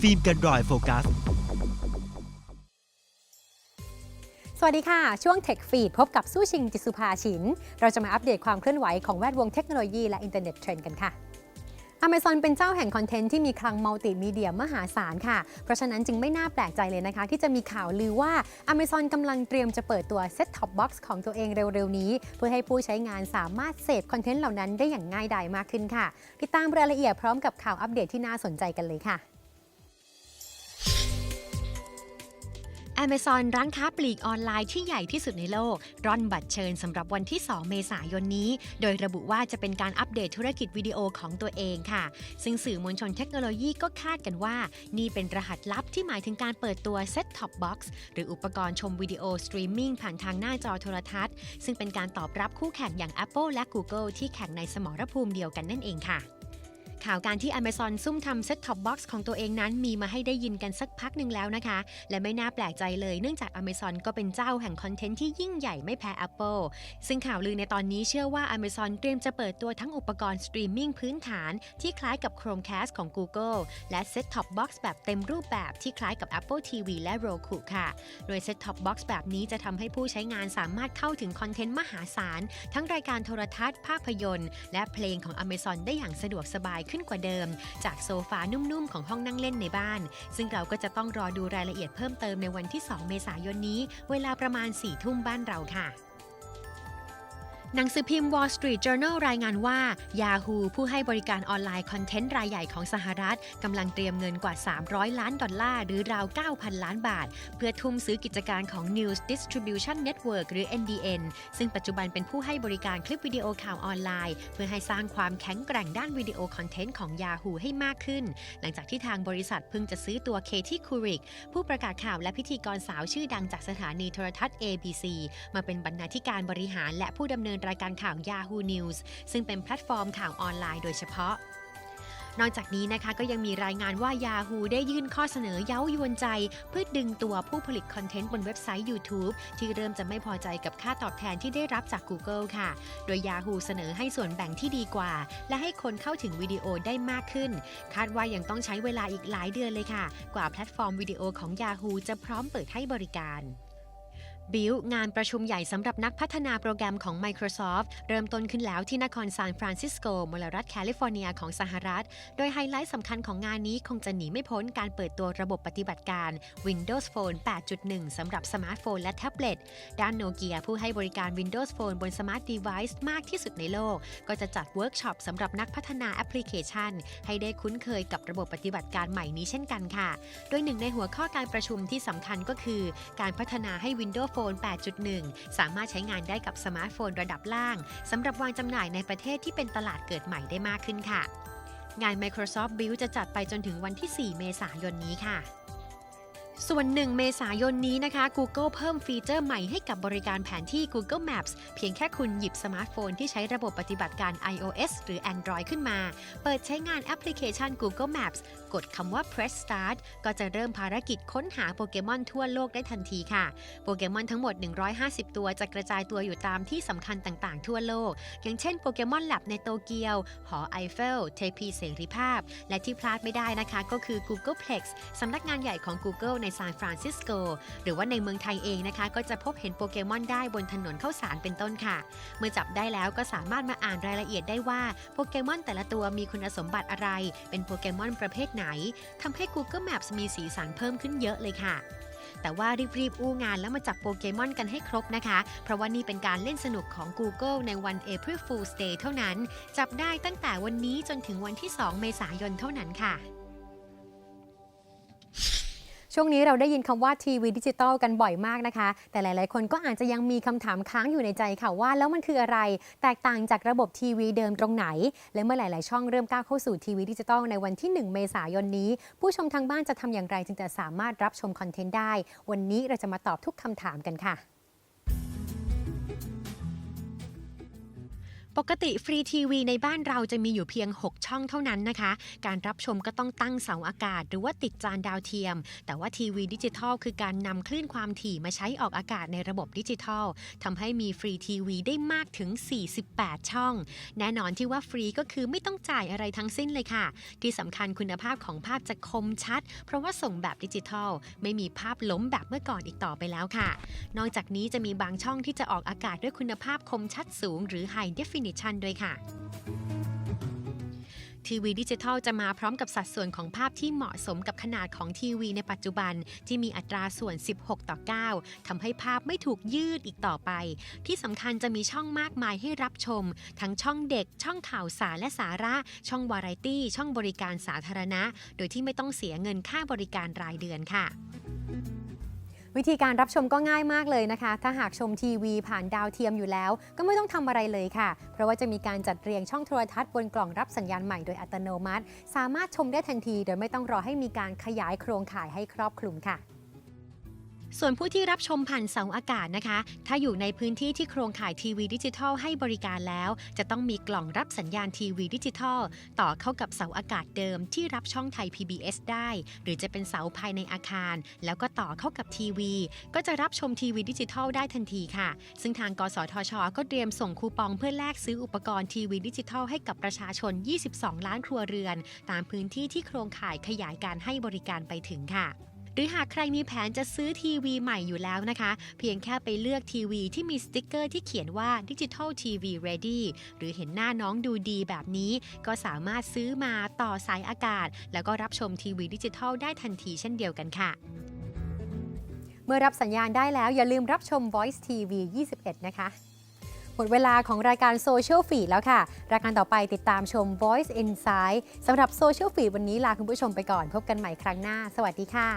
ฟิล์มกันรอยโฟกัส สวัสดีค่ะ ช่วง Tech Feed พบกับสู้ชิง จิสุภาฉิน เราจะมาอัปเดตความเคลื่อนไหวของแวดวงเทคโนโลยีและอินเทอร์เน็ตเทรนด์กันค่ะ Amazon เป็นเจ้าแห่งคอนเทนต์ที่มีคลังมัลติมีเดียมหาศาลค่ะ เพราะฉะนั้นจึงไม่น่าแปลกใจเลยนะคะ ที่จะมีข่าวลือว่า Amazon กำลังเตรียมจะเปิดตัว Set Top Box ของตัวเองเร็ว ๆ นี้ เพื่อให้ผู้ใช้งานสามารถเสพคอนเทนต์เหล่านั้นได้อย่างง่ายดายมากขึ้นค่ะ ติดตามรายละเอียดพร้อมกับข่าวอัปเดตที่น่าสนใจกันเลยค่ะ Amazon ร้านค้าปลีกออนไลน์ที่ใหญ่ที่สุดในโลก ร่อนบัตรเชิญสำหรับวันที่ 2 เมษายนนี้ โดยระบุว่าจะเป็นการอัปเดตธุรกิจวิดีโอของตัวเองค่ะ ซึ่งสื่อมวลชนเทคโนโลยีก็คาดกันว่า นี่เป็นรหัสลับที่หมายถึงการเปิดตัว Set Top Box หรืออุปกรณ์ชมวิดีโอสตรีมมิ่งผ่านทางหน้าจอโทรทัศน์ ซึ่งเป็นการตอบรับคู่แข่งอย่าง Apple และ Google ที่แข่งในสมรภูมิเดียวกันนั่นเองค่ะ ข่าวการที่ Amazon ซุ่มทำ Set Top Box ของตัวเองนั้นมีมาให้ได้ยินกันสักพักหนึ่งแล้วนะคะ และไม่น่าแปลกใจเลยเนื่องจาก Amazon ก็เป็นเจ้าแห่งคอนเทนต์ที่ยิ่งใหญ่ไม่แพ้ Apple ซึ่งข่าวลือในตอนนี้เชื่อว่า Amazon เตรียมจะเปิดตัวทั้งอุปกรณ์สตรีมมิ่งพื้นฐานที่คล้ายกับ Chromecast ของ Google และ Set Top Box แบบเต็มรูปแบบที่คล้ายกับ Apple TV และ Roku ค่ะ โดย Set Top Box แบบนี้จะทำให้ผู้ใช้งานสามารถเข้าถึงคอนเทนต์มหาศาลทั้งรายการโทรทัศน์ ภาพยนตร์ และเพลงของ Amazon ได้อย่างสะดวกสบายขึ้นกว่าเดิม จากโซฟานุ่มๆของห้องนั่งเล่นในบ้าน ซึ่งเราก็จะต้องรอดูรายละเอียดเพิ่มเติมในวันที่ 2 เมษายนนี้ เวลาประมาณ4ทุ่มบ้านเราค่ะ หนังสือพิมพ์ Wall Street Journal รายงานว่า Yahoo ผู้ให้บริการออนไลน์คอนเทนต์รายใหญ่ของสหรัฐกำลังเตรียมเงินกว่า 300 ล้านดอลลาร์ หรือราว 9,000 ล้านบาท เพื่อทุ่มซื้อกิจการของ News Distribution Network หรือ NDN ซึ่งปัจจุบันเป็นผู้ให้บริการคลิปวิดีโอข่าวออนไลน์ เพื่อให้สร้างความแข็งแกร่งด้านวิดีโอคอนเทนต์ของ Yahoo ให้มากขึ้น หลังจากที่ทางบริษัทเพิ่งจะซื้อตัวเคที่คูริกผู้ประกาศข่าวและพิธีกรสาวชื่อดังจากสถานีโทรทัศน์ ABC มาเป็นบรรณาธิการบริหารและผู้ดำเนินรายการข่าว Yahoo News ซึ่งเป็นแพลตฟอร์มข่าวออนไลน์โดยเฉพาะนอกจากนี้นะคะก็ยังมีรายงานว่า Yahoo ได้ยื่นข้อเสนอเย้ายวนใจ เพื่อดึงตัวผู้ผลิตคอนเทนต์บนเว็บไซต์ YouTube ที่เริ่มจะไม่พอใจกับค่าตอบแทนที่ได้รับจาก Google ค่ะ โดย Yahoo เสนอให้ส่วนแบ่งที่ดีกว่า และให้คนเข้าถึงวิดีโอได้มากขึ้น คาดว่ายังต้องใช้เวลาอีกหลายเดือนเลยค่ะ กว่าแพลตฟอร์มวิดีโอของ Yahoo จะพร้อมเปิดให้บริการ บิลงานประชุมใหญ่สำหรับนักพัฒนาโปรแกรมของ Microsoft เริ่มต้นขึ้นแล้วที่นครซานฟรานซิสโกมลรัฐแคลิฟอร์เนียของสหรัฐ โดยไฮไลท์สำคัญของงานนี้คงจะหนีไม่พ้นการเปิดตัวระบบปฏิบัติการ Windows Phone 8.1 สำหรับสมาร์ทโฟนและแท็บเล็ต ด้านโนเกียผู้ให้บริการ Windows Phone บนสมาร์ท Device มากที่สุดในโลก ก็จะจัดเวิร์กช็อปสำหรับนักพัฒนาแอปพลิเคชัน ให้ได้คุ้นเคยกับระบบปฏิบัติการใหม่นี้เช่นกันค่ะ โดยหนึ่งในหัวข้อการประชุมที่สำคัญก็คือ การพัฒนาให้ Windows Phone 8.1 สามารถใช้งานได้กับสมาร์ทโฟนระดับล่างสำหรับวางจำหน่ายในประเทศที่เป็นตลาดเกิดใหม่ได้มากขึ้นค่ะ งาน Microsoft Build จะจัดไปจนถึงวันที่ 4 เมษายนนี้ค่ะ ส่วน 1 เมษายนนี้นะคะ Google เพิ่มฟีเจอร์ใหม่ให้กับบริการแผนที่ Google Maps เพียงแค่คุณหยิบสมาร์ทโฟนที่ใช้ระบบปฏิบัติการ iOS หรือ Android ขึ้นมา เปิดใช้งานแอปพลิเคชัน Google Maps กดคำว่า press start ก็จะเริ่มภารกิจค้นหาโปเกมอนทั่วโลกได้ทันทีค่ะ โปเกมอนทั้งหมด 150 ตัวจะกระจายตัวอยู่ตามที่สำคัญต่างๆ ทั่วโลก อย่างเช่นโปเกมอนแลบในโตเกียว หอไอเฟล เทพีเสรีภาพ และที่พลาดไม่ได้นะคะ ก็คือ Googleplex สำนักงานใหญ่ของ Google ในซานฟรานซิสโก หรือว่าในเมืองไทยเองนะคะ ก็จะพบเห็นโปเกมอนได้บนถนนเข้าสารเป็นต้นค่ะ เมื่อจับได้แล้วก็สามารถมาอ่านรายละเอียดได้ว่าโปเกมอนแต่ละตัวมีคุณสมบัติอะไร เป็นโปเกมอนประเภทไหนทำให้ Google Maps มีสีสันเพิ่มขึ้นเยอะเลยค่ะแต่ว่ารีบๆ อู้งานแล้วมาจับโปเกมอนกันให้ครบนะคะ เพราะว่านี่เป็นการเล่นสนุกของ Google ในวัน April Fool's Day เท่านั้น จับได้ตั้งแต่วันนี้จนถึงวันที่ 2 เมษายนเท่านั้นค่ะ ช่วงนี้เราได้ยินคำว่าทีวีดิจิตอลกันบ่อยมากนะคะ แต่หลาย ๆ คนก็อาจจะยังมีคำถามค้างอยู่ในใจค่ะว่า แล้วมันคืออะไร แตกต่างจากระบบทีวีเดิมตรงไหน และเมื่อหลาย ๆ ช่องเริ่มก้าวเข้าสู่ทีวีดิจิตอลในวันที่ 1 เมษายนนี้ ผู้ชมทางบ้านจะทำอย่างไรจึงจะสามารถรับชมคอนเทนต์ได้ วันนี้เราจะมาตอบทุกคำถามกันค่ะ ปกติฟรีทีวีในบ้านเราจะมีอยู่เพียง 6 ช่องเท่านั้นนะคะ การรับชมก็ต้องตั้งเสาอากาศ หรือว่าติดจานดาวเทียม แต่ว่าทีวีดิจิทัลคือการนำคลื่นความถี่มาใช้ออกอากาศในระบบดิจิทัลทำให้มีฟรีทีวีได้มากถึง 48 ช่อง แน่นอนที่ว่าฟรีก็คือไม่ต้องจ่ายอะไรทั้งสิ้นเลยค่ะ ที่สำคัญคุณภาพของภาพจะคมชัด เพราะว่าส่งแบบดิจิทัล ไม่มีภาพล้มแบบเมื่อก่อนอีกต่อไปแล้วค่ะ นอกจากนี้จะมีบางช่องที่จะออกอากาศด้วยคุณภาพคมชัดสูง หรือ High Definition ด้วยค่ะทีวีดิจิทัลจะมาพร้อมกับสัดส่วนของภาพที่เหมาะสมกับขนาดของทีวีในปัจจุบันที่มีอัตราส่วน 16 ต่อ 9ทำให้ภาพไม่ถูกยืดอีกต่อไป ที่สำคัญจะมีช่องมากมายให้รับชม ทั้งช่องเด็ก ช่องข่าวสารและสาระ ช่องวาไรตี้ ช่องบริการสาธารณะ โดยที่ไม่ต้องเสียเงินค่าบริการรายเดือนค่ะ วิธีการรับชมก็ง่ายมากเลยนะคะ ถ้าหากชมทีวีผ่านดาวเทียมอยู่แล้ว ก็ไม่ต้องทำอะไรเลยค่ะ เพราะว่าจะมีการจัดเรียงช่องโทรทัศน์บนกล่องรับสัญญาณใหม่โดยอัตโนมัติ สามารถชมได้ทันที โดยไม่ต้องรอให้มีการขยายโครงข่ายให้ครอบคลุมค่ะ ส่วนผู้ที่รับชมผ่านเสาอากาศนะคะ ถ้าอยู่ในพื้นที่ที่โครงข่ายทีวีดิจิทัลให้บริการแล้ว จะต้องมีกล่องรับสัญญาณทีวีดิจิทัล ต่อเข้ากับเสาอากาศเดิมที่รับช่องไทย PBS ได้ หรือจะเป็นเสาภายในอาคาร แล้วก็ต่อเข้ากับทีวี ก็จะรับชมทีวีดิจิทัลได้ทันทีค่ะ ซึ่งทางกสทช ก็เตรียมส่งคูปองเพื่อแลกซื้ออุปกรณ์ทีวีดิจิทัลให้กับประชาชน 22 ล้านครัวเรือน ตามพื้นที่ที่โครงข่ายขยายการให้บริการไปถึงค่ะ หรือหากใครมีแผนจะซื้อทีวีใหม่อยู่แล้วนะคะ เพียงแค่ไปเลือกทีวีที่มีสติกเกอร์ที่เขียนว่า Digital TV Ready หรือเห็นหน้าน้องดูดีแบบนี้ ก็สามารถซื้อมาต่อสายอากาศ แล้วก็รับชมทีวีดิจิทัลได้ทันทีเช่นเดียวกันค่ะเมื่อรับสัญญาณได้แล้วอย่าลืมรับชม Voice TV 21 นะคะ มดเวลาของรายการโซเชียลฟีดแล้วค่ะ รายการต่อไปติดตามชม Voice Insight สำหรับโซเชียลฟีดวันนี้ลาคุณผู้ชมไปก่อน พบกันใหม่ครั้งหน้า สวัสดีค่ะ